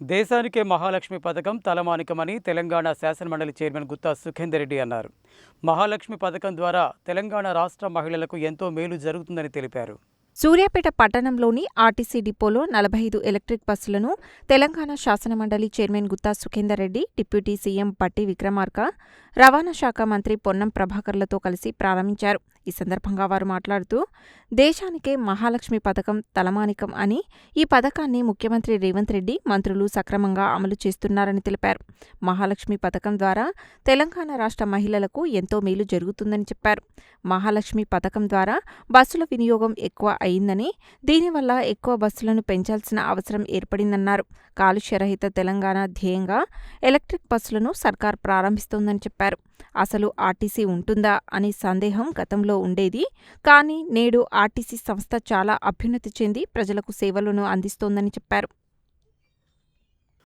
దేశానికే మహాలక్ష్మి పథకం తలమానికమని తెలంగాణ శాసనమండలి చైర్మన్ గుత్తా సుఖేందర్ రెడ్డి అన్నారు. మహాలక్ష్మి పథకం ద్వారా తెలంగాణ రాష్ట్ర మహిళలకు ఎంతో మేలు జరుగుతుందని తెలిపారు. సూర్యాపేట పట్టణంలోని ఆర్టీసీ డిపోలో నలభై ఐదు ఎలక్ట్రిక్ బస్సులను తెలంగాణ శాసనమండలి chairman Gutta Sukhender Reddy deputy CM Bhatti Vikramarka రవాణా శాఖ మంత్రి పొన్నం ప్రభాకర్లతో కలిసి ప్రారంభించారు. ఈ సందర్భంగా వారు మాట్లాడుతూ దేశానికే మహాలక్ష్మి పథకం తలమానికం అని ఈ పథకాన్ని ముఖ్యమంత్రి రేవంత్ రెడ్డి మంత్రులు సక్రమంగా అమలు చేస్తున్నారని తెలిపారు. మహాలక్ష్మి పథకం ద్వారా తెలంగాణ రాష్ట్ర మహిళలకు ఎంతో మేలు జరుగుతుందని చెప్పారు. మహాలక్ష్మి పథకం ద్వారా బస్సుల వినియోగం ఎక్కువ అయిందని దీనివల్ల ఎక్కువ బస్సులను పెంచాల్సిన అవసరం ఏర్పడిందన్నారు. కాలుష్యరహిత తెలంగాణ ధ్యేయంగా ఎలక్ట్రిక్ బస్సులను సర్కార్ ప్రారంభిస్తోందని చెప్పారు. అసలు ఆర్టీసీ ఉంటుందా అనే సందేహం గతంలో ఉండేది. కానీ నేడు ఆర్టీసీ సంస్థ చాలా అభ్యున్నతి చెంది ప్రజలకు సేవలను అందిస్తోందని చెప్పారు.